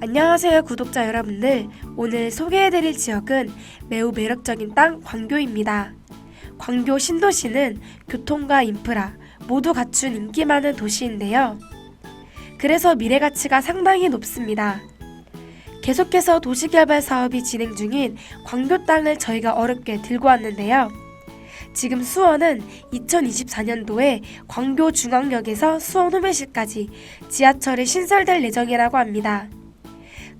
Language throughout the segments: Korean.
안녕하세요 구독자 여러분들 오늘 소개해드릴 지역은 매우 매력적인 땅 광교입니다. 광교 신도시는 교통과 인프라 모두 갖춘 인기 많은 도시인데요. 그래서 미래 가치가 상당히 높습니다. 계속해서 도시개발 사업이 진행 중인 광교 땅을 저희가 어렵게 들고 왔는데요. 지금 수원은 2024년도에 광교 중앙역에서 수원 후배시까지 지하철이 신설될 예정이라고 합니다.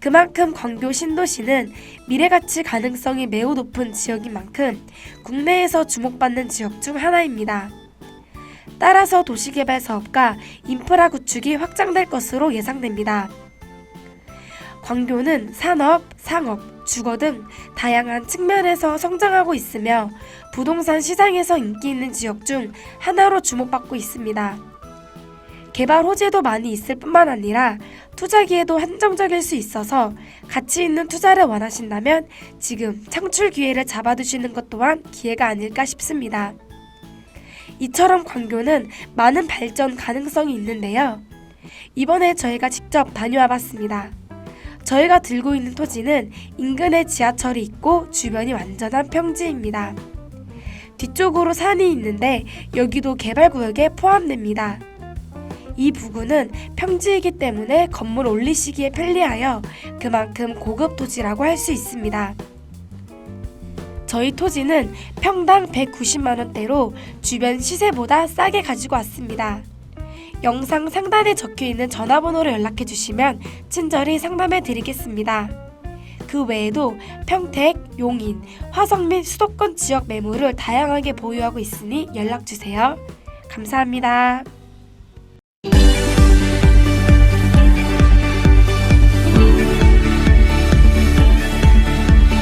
그만큼 광교 신도시는 미래가치 가능성이 매우 높은 지역인 만큼 국내에서 주목받는 지역 중 하나입니다. 따라서 도시개발 사업과 인프라 구축이 확장될 것으로 예상됩니다. 광교는 산업, 상업, 주거 등 다양한 측면에서 성장하고 있으며 부동산 시장에서 인기 있는 지역 중 하나로 주목받고 있습니다. 개발 호재도 많이 있을 뿐만 아니라 투자기에도 한정적일 수 있어서 가치 있는 투자를 원하신다면 지금 창출 기회를 잡아두시는 것 또한 기회가 아닐까 싶습니다. 이처럼 광교는 많은 발전 가능성이 있는데요. 이번에 저희가 직접 다녀와 봤습니다. 저희가 들고 있는 토지는 인근에 지하철이 있고 주변이 완전한 평지입니다. 뒤쪽으로 산이 있는데 여기도 개발구역에 포함됩니다. 이 부근은 평지이기 때문에 건물 올리시기에 편리하여 그만큼 고급 토지라고 할 수 있습니다. 저희 토지는 평당 190만원대로 주변 시세보다 싸게 가지고 왔습니다. 영상 상단에 적혀 있는 전화번호로 연락해 주시면 친절히 상담해 드리겠습니다. 그 외에도 평택, 용인, 화성 및 수도권 지역 매물을 다양하게 보유하고 있으니 연락 주세요. 감사합니다.